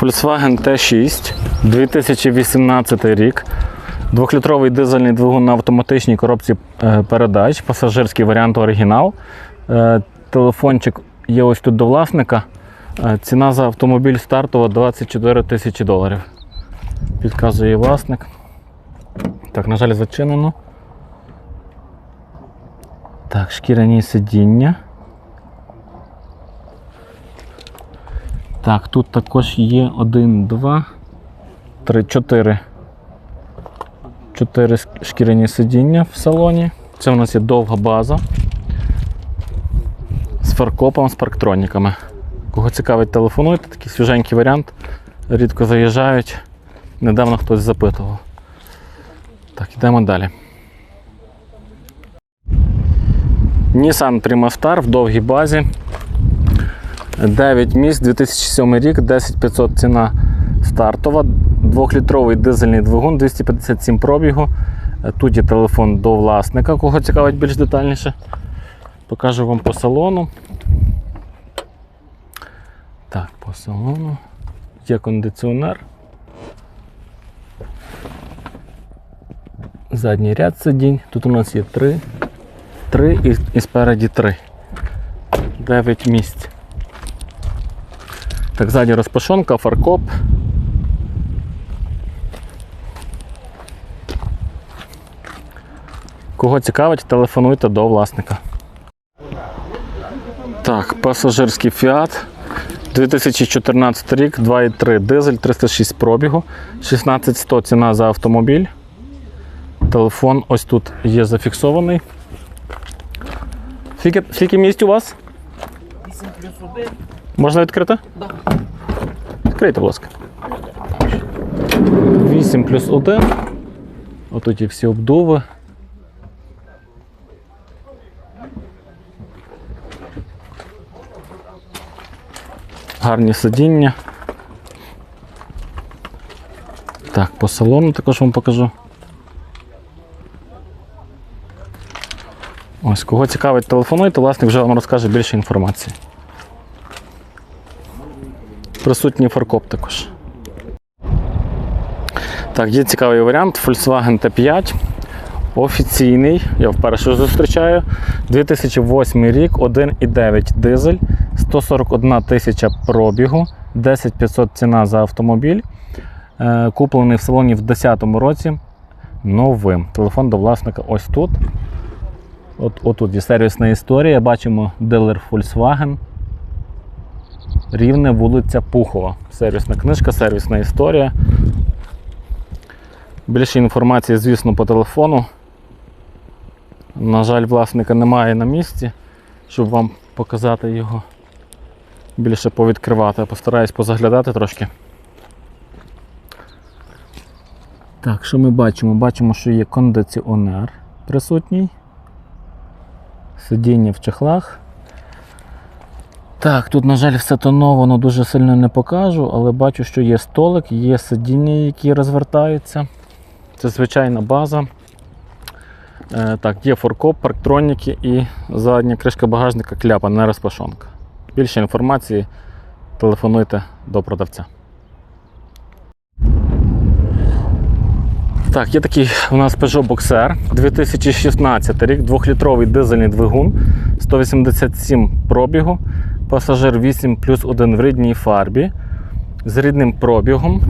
Volkswagen T6, 2018 рік. Двохлітровий дизельний двигун на автоматичній коробці е, передач, пасажирський варіант оригінал. Е, Телефончик є ось тут до власника. Е, Ціна за автомобіль стартова 24 тисячі доларів. Підказує власник. Так, на жаль, зачинено. Так, шкіряні сидіння. Так, тут також є один, два, три, чотири. Чотири ск- шкіряні сидіння в салоні. Це у нас є довга база з фаркопом, з парктроніками. Кого цікавить, телефонуйте, такий свіженький варіант. Рідко заїжджають. Недавно хтось запитував. Так, йдемо далі. Nissan Prima в довгій базі. 9 місць, 2007 рік, 10500 ціна стартова. Двохлітровий дизельний двигун, 257 пробігу. Тут є телефон до власника, кого цікавить більш детальніше. Покажу вам по салону. Так, по салону. Є кондиціонер. Задній ряд сидінь. Тут у нас є 3. 3 і, і спереді 3. 9 місць. Так, ззаді розпашонка, фаркоп. Кого цікавить, телефонуйте до власника. Так, пасажирський Fiat. 2014 рік, 2,3 дизель, 306 пробігу, 16100 ціна за автомобіль. Телефон ось тут є зафіксований. Скільки, скільки місць у вас? 8 плюс 1. Можна відкрити? Да. Відкрийте, будь ласка. 8 плюс 1. Отут є всі обдуви. Гарні сидіння. Так, по салону також вам покажу. Ось, кого цікавить, телефонуйте, власник вже вам розкаже більше інформації. Присутній фаркоп також. Так, є цікавий варіант. Volkswagen T5. Офіційний, я вперше зустрічаю. 2008 рік, 1,9 дизель, 141 тисяча пробігу, 10 500 ціна за автомобіль. Е, Куплений в салоні в 2010 році. Новим. Телефон до власника ось тут. От, отут є сервісна історія. Бачимо дилер Volkswagen. Рівне вулиця Пухова. Сервісна книжка, сервісна історія. Більше інформації, звісно, по телефону. На жаль, власника немає на місці, щоб вам показати його. Більше повідкривати. Постараюсь позаглядати трошки. Так, що ми бачимо? Бачимо, що є кондиціонер присутній. Сидіння в чехлах. Так, тут, на жаль, все тоновано дуже сильно не покажу, але бачу, що є столик, є сидіння, які розвертаються. Це звичайна база. Е, так, є форкоп, парктроніки і задня кришка багажника кляпа, не розпашонка. Більше інформації телефонуйте до продавця. Так, є такий у нас Peugeot Boxer 2016 рік, 2-літровий дизельний двигун, 187 пробігу, пасажир 8 плюс 1 в рідній фарбі з рідним пробігом.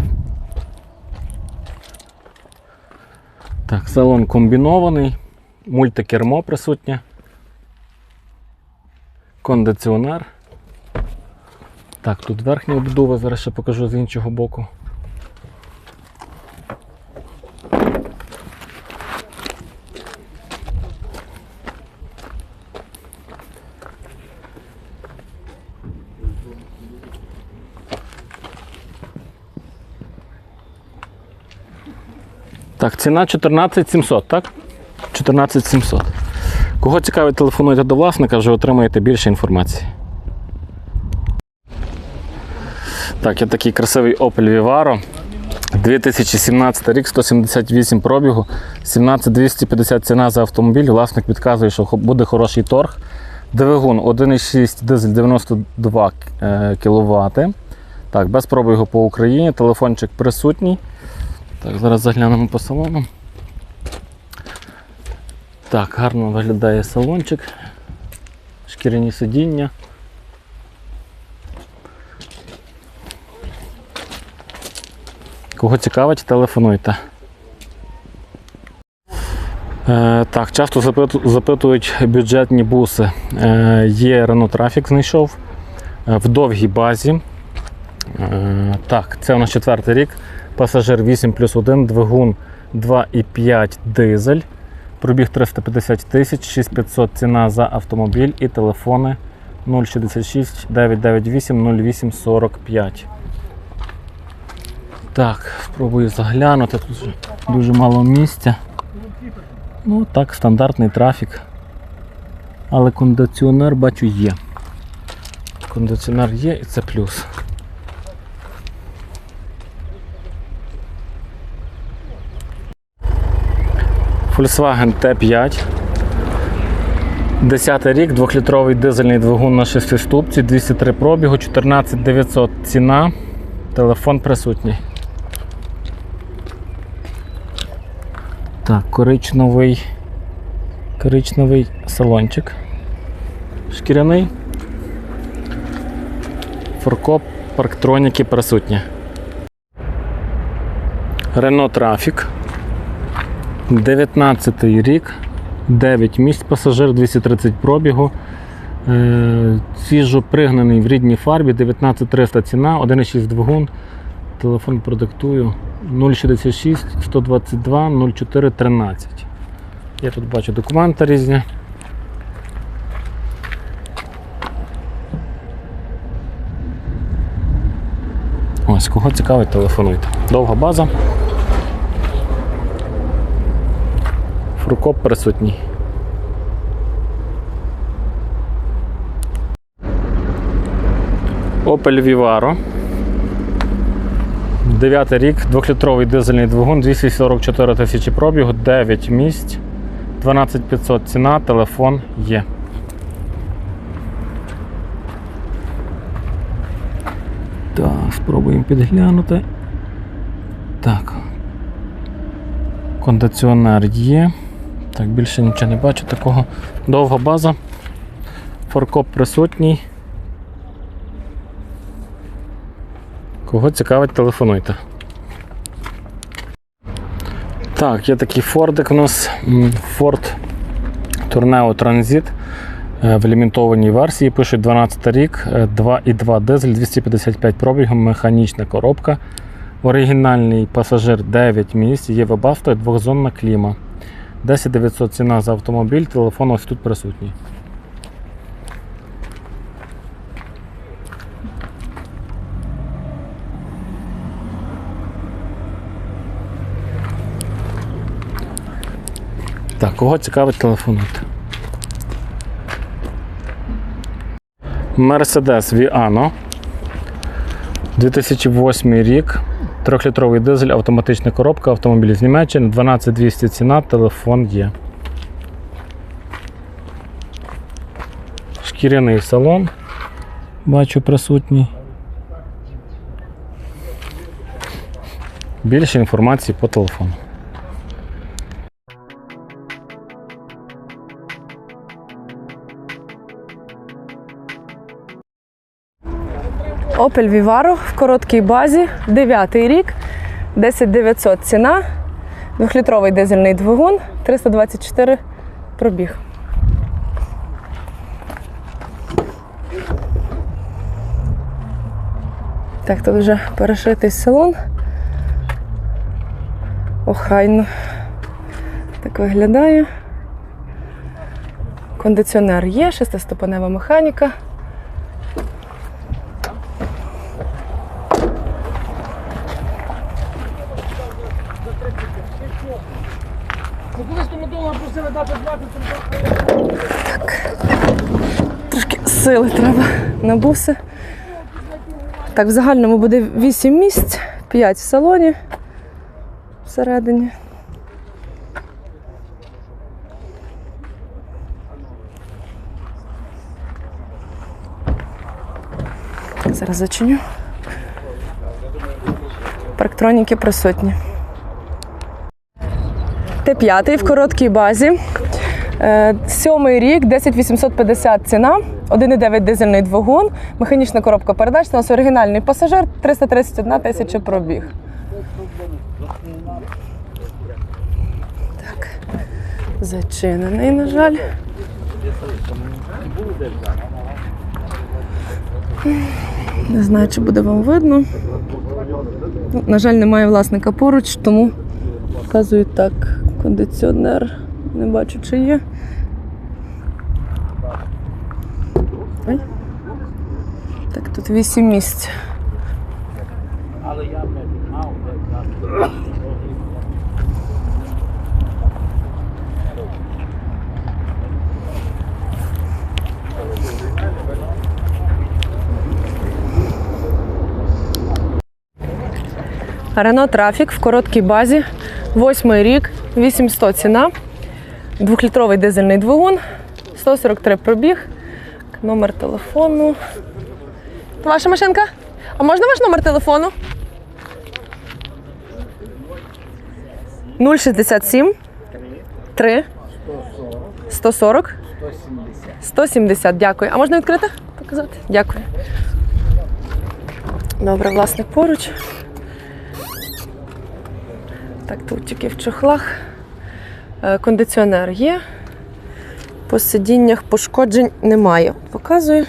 Так, салон комбінований, мультикермо присутнє, кондиціонер. Так, тут верхня обдуви, зараз ще покажу з іншого боку. Так, ціна 14700, так? 14700. Кого цікавить, телефонуйте до власника, вже отримаєте більше інформації. Так, є такий красивий Opel Vivaro. 2017 рік, 178 пробігу, 17250 ціна за автомобіль. Власник підказує, що буде хороший торг. Двигун 1,6 дизель 92 кВт. Так, без пробігу по Україні, телефончик присутній. Так, зараз заглянемо по салону. Так, гарно виглядає салончик. Шкіряні сидіння. Кого цікавить, телефонуйте. Е, так, часто запиту- запитують бюджетні буси. Е, є Renault Traffic знайшов е, в довгій базі. Е, так, це у нас четвертий рік. Пасажир 8 плюс 1, двигун 2,5 дизель. Пробіг 350 тисяч, 6500 ціна за автомобіль і телефони 066 998 08 45. Так, спробую заглянути. Тут дуже мало місця. Ну так, стандартний трафік. Але кондиціонер бачу є. Кондиціонер є і це плюс. Volkswagen T5. 10 рік, 2-літровий дизельний двигун на 6 ступці, 203 пробігу, 14 900 ціна. Телефон присутній. Так, коричневий, коричневий салончик. Шкіряний. Форкоп, парктроніки присутні. Renault Traffic. 19 рік, 9 місць пасажир, 230 пробігу. Е, Свіжо пригнаний в рідній фарбі, 19300 ціна, 1,6 двигун. Телефон продиктую 066 122 04 13. Я тут бачу документи різні. Ось, кого цікавить, телефонуйте. Довга база. Фрукоп присутній. Opel Vivaro. 9 рік, 2-літровий дизельний двигун, 244 тисячі пробігу, 9 місць, 12500 ціна, телефон є. Так, спробуємо підглянути. Так. Кондиціонер є. Так, більше нічого не бачу такого. Довга база. Форкоп присутній. Кого цікавить, телефонуйте. Так, є такий Фордик у нас. Ford Tourneo Transit е, в лімітованій версії. Пишуть 12 рік, е, 2,2 дизель, 255 пробігом, механічна коробка. Оригінальний пасажир 9 місць, є вебасто і двохзонна кліма. 10 900 ціна за автомобіль, телефон ось тут присутній. Так, кого цікавить, телефонуйте. Mercedes Viano. 2008 рік. Трьохлітровий дизель, автоматична коробка, автомобіль з Німеччини, 12200 ціна, телефон є. Шкіряний салон. Бачу присутній. Більше інформації по телефону. Opel Vivaro в короткій базі, 9 рік, 10900 ціна, 2-літровий дизельний двигун, 324 пробіг. Так, тут вже перешитий салон. Охайно так виглядає. Кондиціонер є, шестиступенева механіка. Трошки сили треба на буси. Так, в загальному буде 8 місць, 5 в салоні всередині. Зараз зачиню. Парктроніки присутні. Т5 в короткій базі. Сьомий рік, 10850 ціна, 1,9 дизельний двигун, механічна коробка передач. У нас оригінальний пасажир, 331 тисяча пробіг. Так, зачинений, на жаль. Не знаю, чи буде вам видно. На жаль, немає власника поруч, тому показують так. Кондиціонер. Не бачу, чи є. Так, тут 8 місць. Але я не мав Рено Трафік в короткій базі. Восьмий рік, 800 ціна. Двохлітровий дизельний двигун, 143 пробіг. Номер телефону. Ваша машинка? А можна ваш номер телефону? 067 3 140 170. Дякую. А можна відкрити? Показати? Дякую. Добре, власник поруч. Так, тут тільки в чохлах. Е, Кондиціонер є. По сидіннях пошкоджень немає. Показую.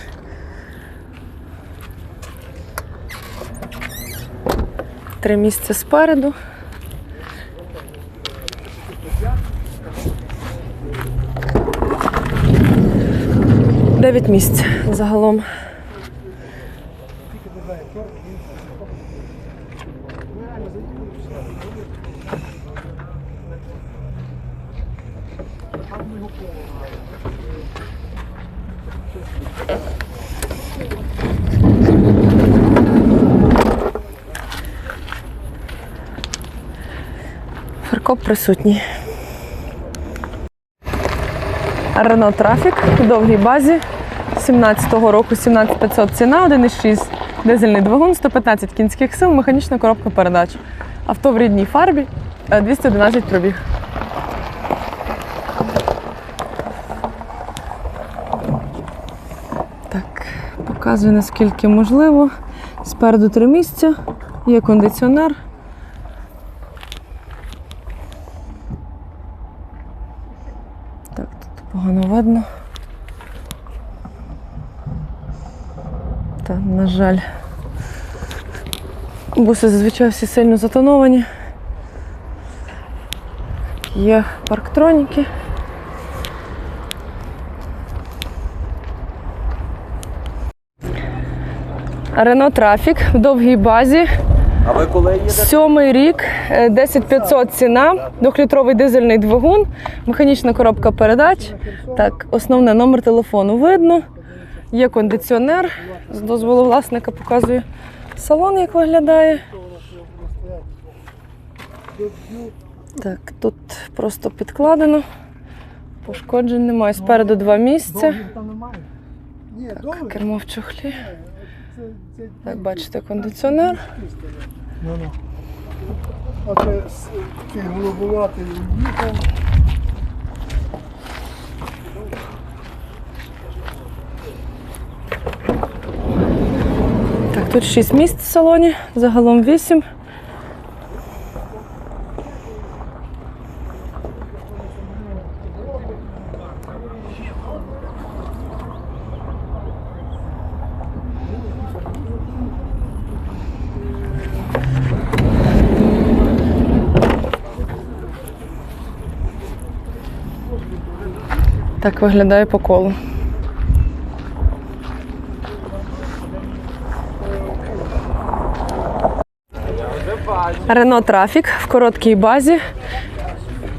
Три місця спереду. Дев'ять місць загалом. Фаркоп присутній. Рено Трафік у довгій базі 17-го року 17500 ціна, 1,6 дизельний двигун, 115 кінських сил, механічна коробка передач. Авто в рідній фарбі, е, 211 пробіг. Так, показую наскільки можливо. Спереду три місця, є кондиціонер. Так, тут видно. Та, на жаль, буси зазвичай всі сильно затоновані. Є парктроніки. Рено Трафік в довгій базі. Сьомий рік, е, 10500 ціна, двохлітровий дизельний двигун, механічна коробка передач. Так, основне номер телефону видно. Є кондиціонер. З дозволу власника показую салон, як виглядає. Так, тут просто підкладено. Пошкоджень немає. Спереду два місця. Так, кермо в чохлі. Так, бачите, кондиціонер. Ну, ну. А це такий голубуватий вікон. Так, тут 6 місць в салоні, загалом 8. Так виглядає по колу. Рено Трафік в короткій базі.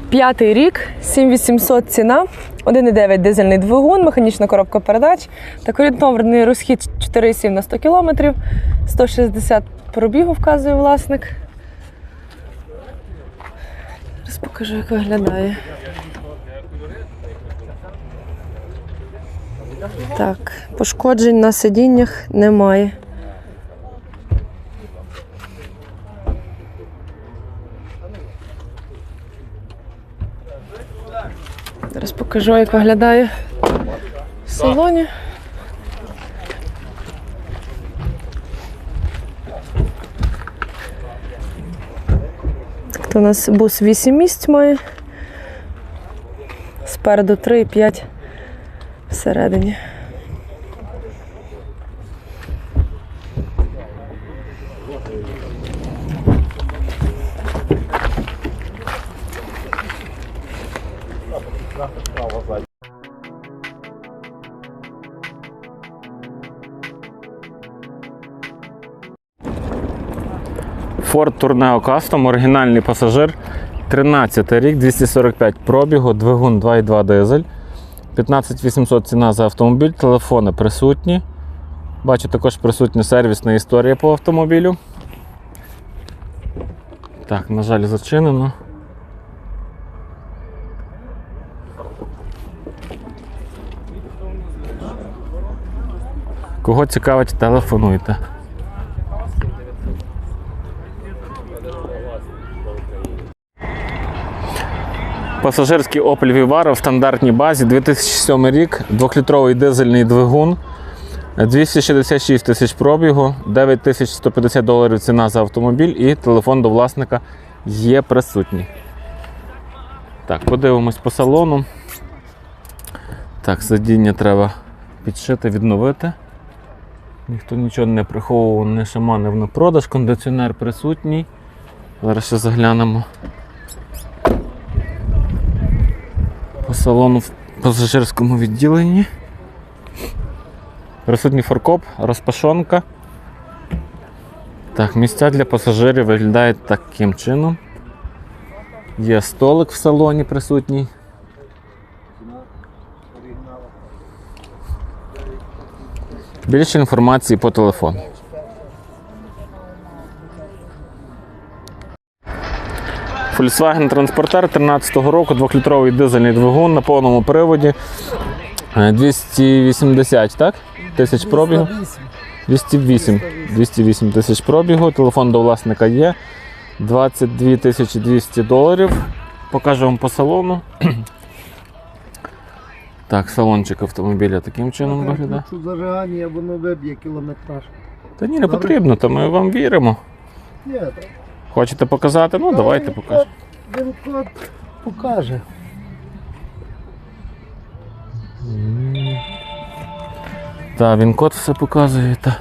П'ятий рік, 7800 ціна, 1,9 дизельний двигун, механічна коробка передач. Так орієнтовний розхід 4,7 на 100 км, 160 пробігу вказує власник. Зараз покажу, як виглядає. Так, пошкоджень на сидіннях немає. Зараз покажу, як виглядає в салоні. Так, то у нас бус 8 місць має. Спереду 3,5 всередині. Ford Tourneo Custom, оригінальний пасажир. 13 рік, 245 пробігу, двигун 2,2 дизель. 15800 ціна за автомобіль, телефони присутні. Бачу також присутня сервісна історія по автомобілю. Так, на жаль, зачинено. Кого цікавить, телефонуйте. Пасажирський Opel Vivaro в стандартній базі 2007 рік, 2-літровий дизельний двигун, 266 тисяч пробігу, 9150 доларів ціна за автомобіль і телефон до власника є присутній. Так, подивимось по салону. Так, сидіння треба підшити, відновити. Ніхто нічого не приховував, не шаманив на продаж, кондиціонер присутній. Зараз ще заглянемо. По салону в пасажирському відділенні. Присутній форкоп, розпашонка. Так, місця для пасажирів виглядають таким чином. Є столик в салоні присутній. Більше інформації по телефону. Volkswagen Transporter 13 року, 2-літровий дизельний двигун на повному приводі. Е, 280, так? Тисяч пробігу. 208. 208 тисяч пробігу. Телефон до власника є. 22 тисячі 200 доларів. Покажу вам по салону. Так, салончик автомобіля таким чином виглядає. Якщо зажигання, воно виб'є кілометраж. Та ні, не потрібно, то ми вам віримо. Ні, так. Хочете показати? Ну, давайте покажемо. Він покаже. Так, він код все показує. Та.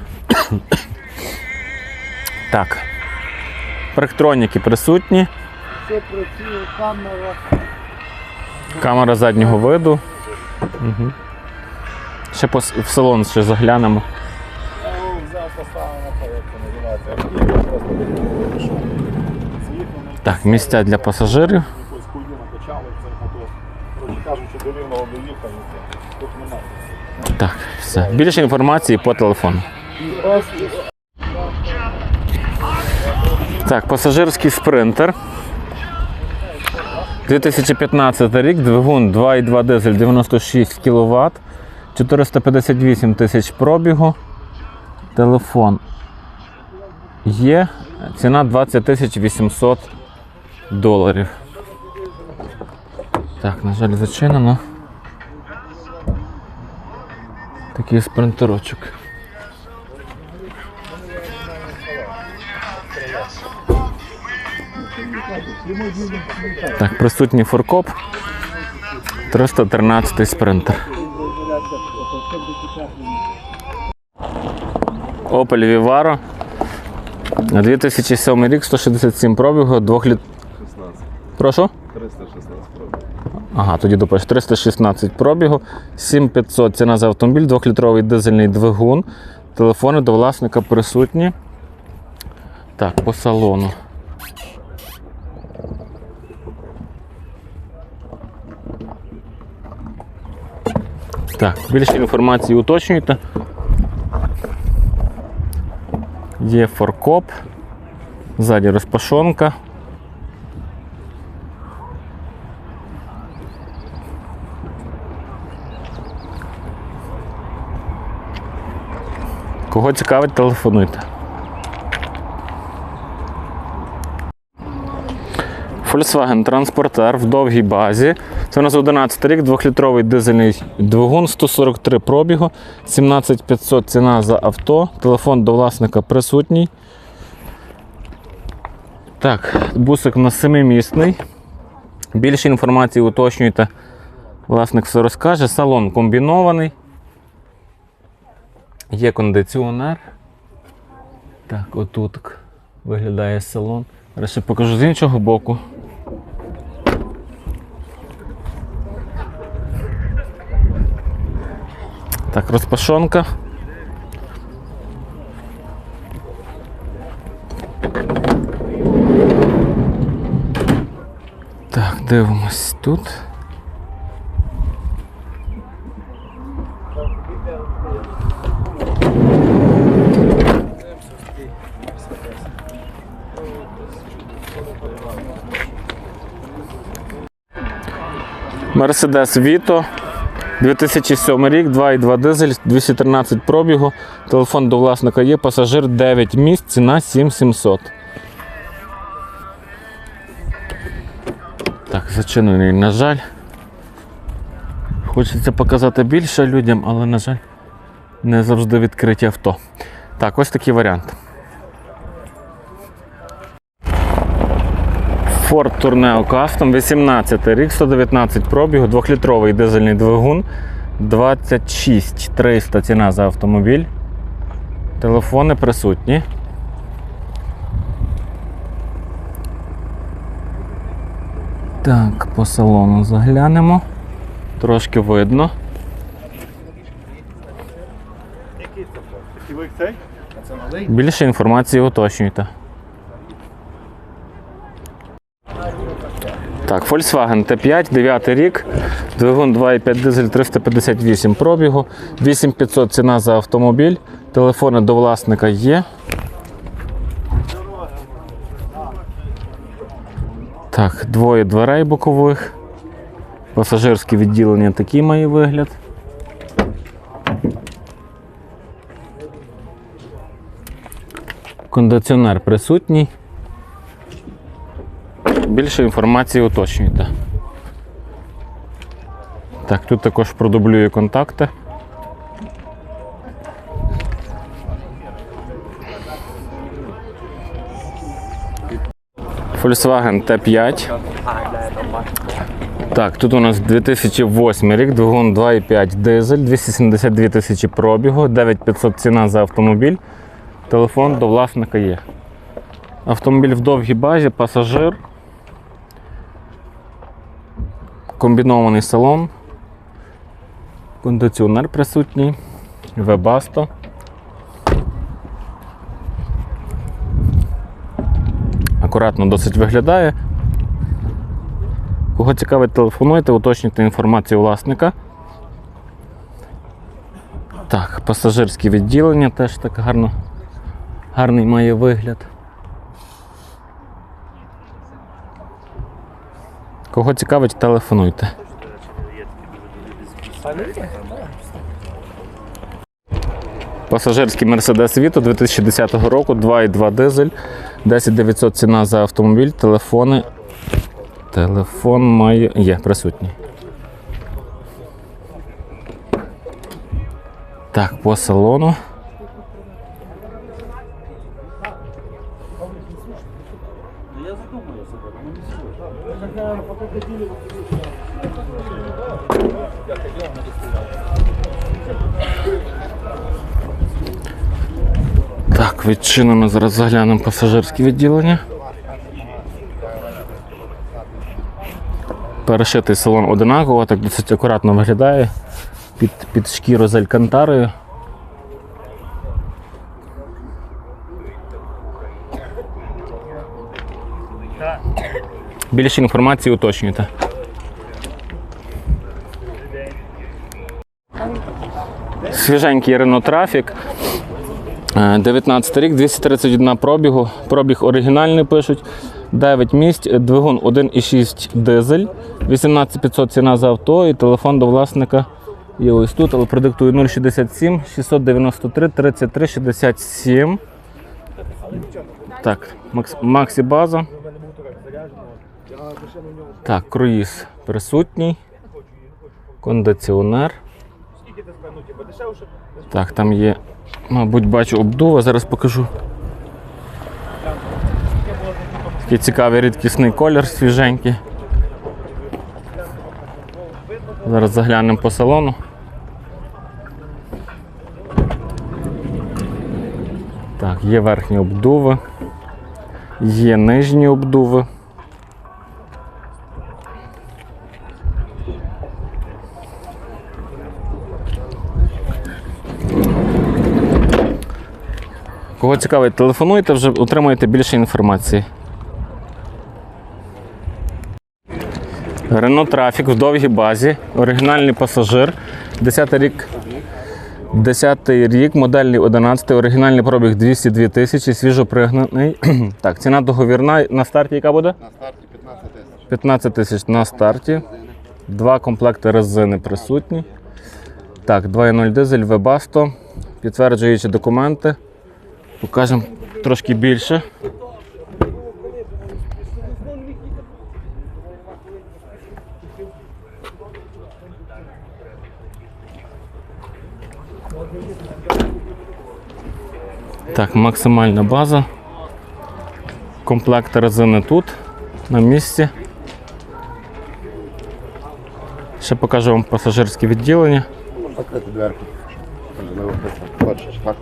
так. Парктроніки присутні. Все працює, камера. Камера заднього виду. Угу. Ще по, в салон ще заглянемо. Так, місця для пасажирів. кажучи, до рівного все. Тут немає. Так, все. Більше інформації по телефону. Так, пасажирський спринтер. 2015 рік, двигун 2,2 дизель 96 кВт, 458 тисяч пробігу. Телефон є. Ціна 20 тисяч 800 доларів. Так, на жаль, зачинено. Такий спринтерочок. Так, присутній форкоп. 313 спринтер. Opel Vivaro. 2007 рік, 167 пробігу, 2 літ... Прошу? 316 Ага, тоді допиш 316 пробігу, 7500 ціна за автомобіль, 2-літровий дизельний двигун. Телефони до власника присутні. Так, по салону. Так, більше інформації уточнюйте. Є форкоп, ззаді розпашонка. Кого цікавить, телефонуйте. Volkswagen Transporter в довгій базі. Це у нас 11 рік, 2-літровий дизельний двигун, 143 пробігу, 17500 ціна за авто. Телефон до власника присутній. Так, бусик у нас семимісний. Більше інформації уточнюйте. Власник все розкаже. Салон комбінований. Є кондиціонер. Так, отут виглядає салон. Зараз ще покажу з іншого боку. Так, розпашонка. Так, дивимось тут. Mercedes Vito 2007 рік, 2,2 дизель, 213 пробігу. Телефон до власника є, пасажир 9 місць, ціна 7700. Так, зачинений, на жаль. Хочеться показати більше людям, але, на жаль, не завжди відкриті авто. Так, ось такий варіант. Ford Tourneo Custom, 18 рік, 119 пробігу, 2-літровий дизельний двигун, 26 300 ціна за автомобіль. Телефони присутні. Так, по салону заглянемо. Трошки видно. Більше інформації уточнюйте. Так, Volkswagen T5, 9 рік, двигун 2,5 дизель 358 пробігу, 8500 ціна за автомобіль, телефони до власника є. Так, двоє дверей бокових. Пасажирське відділення такий має вигляд. Кондиціонер присутній. Більше інформації уточнюйте. Так, тут також продублюю контакти. Volkswagen T5. Так, тут у нас 2008 рік, двигун 2,5 дизель, 272 тисячі пробігу, 9500 ціна за автомобіль. Телефон до власника є. Автомобіль в довгій базі, пасажир. Комбінований салон. Кондиціонер присутній. Вебасто. Акуратно досить виглядає. Кого цікавить, телефонуйте, уточнюйте інформацію власника. Так, пасажирське відділення теж так гарно, гарний має вигляд. Кого цікавить, телефонуйте. Пасажирський Mercedes Vito 2010 року, 2,2 дизель, 10900 ціна за автомобіль, телефони. Телефон має. Є присутній. Так, по салону. Так, відчинено, зараз заглянемо пасажирське відділення. Перешитий салон одинаково, так досить акуратно виглядає. Під, під шкіру з алькантарою. Більше інформації уточнюйте. Свіженький Renault Traffic. Е, 19 рік, 231 пробігу. Пробіг оригінальний пишуть. 9 місць, двигун 1,6 дизель, 18500 ціна за авто і телефон до власника є ось тут, але продиктую 067 693 33 67. Так, Макс, Максі база. Так, круїз присутній. Кондиціонер. Так, там є, мабуть, бачу обдува, зараз покажу. Такий цікавий рідкісний колір свіженький. Зараз заглянемо по салону. Так, є верхні обдуви, є нижні обдуви. Кого цікавить, телефонуйте, вже отримаєте більше інформації. Renault Traffic в довгій базі, оригінальний пасажир, 10 рік. 10 рік, модельний 11, оригінальний пробіг 202 тисячі, свіжо пригнаний. так, ціна договірна на старті яка буде? На старті 15 тисяч. 15 тисяч на старті. Два комплекти резини присутні. Так, 2.0 дизель, Webasto. Підтверджуючи документи. Покажемо трошки більше. Так, максимальна база. Комплект резини тут, на місці. Ще покажу вам пасажирське відділення. Закрити дверку. Можливо, хочеш, так?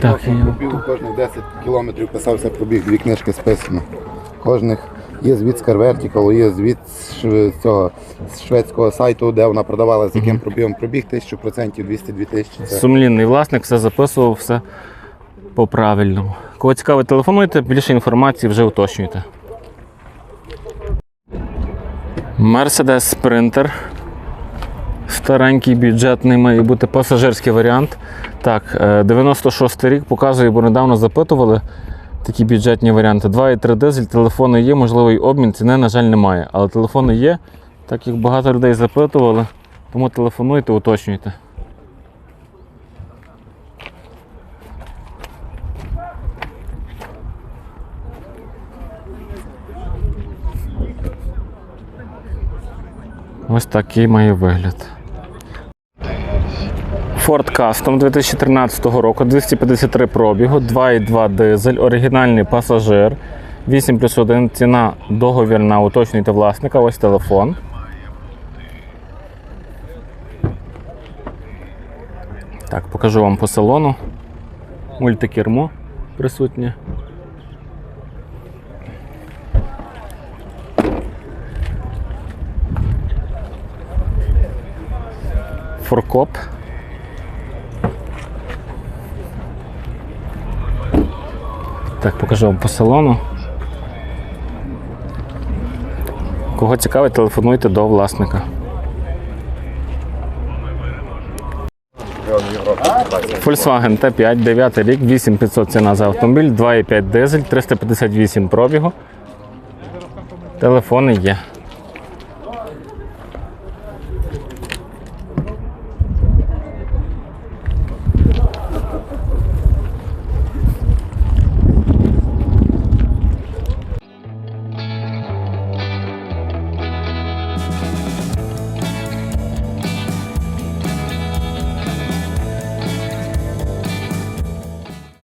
Так. Я- пробіг кожних 10 кілометрів писався пробіг, дві книжки списано. Кожних є звіт з Vertical, є звіт з цього з шведського сайту, де вона продавала з яким пробігом пробіг 1000%, 202 тисячі. Це Сумлінний власник, все записував, все по правильному. Кого цікавить, телефонуйте, більше інформації вже уточнюйте. Mercedes Sprinter. Старенький бюджетний має бути пасажирський варіант. Так, е, 96 рік показує, бо недавно запитували такі бюджетні варіанти. 2,3 дизель, телефони є, можливий обмін, ціни, на жаль, немає. Але телефони є, так як багато людей запитували, тому телефонуйте, уточнюйте. Ось такий має вигляд. Ford Custom 2013 року, 253 пробігу, 2,2 дизель, оригінальний пасажир, 8 плюс 1, ціна договірна, уточнюйте власника, ось телефон. Так, покажу вам по салону. Мультикермо присутнє. Форкоп. Так, покажу вам по салону. Кого цікавить, телефонуйте до власника. Volkswagen T5, 9 рік, 8500 ціна за автомобіль, 2,5 дизель, 358 пробігу. Телефони є.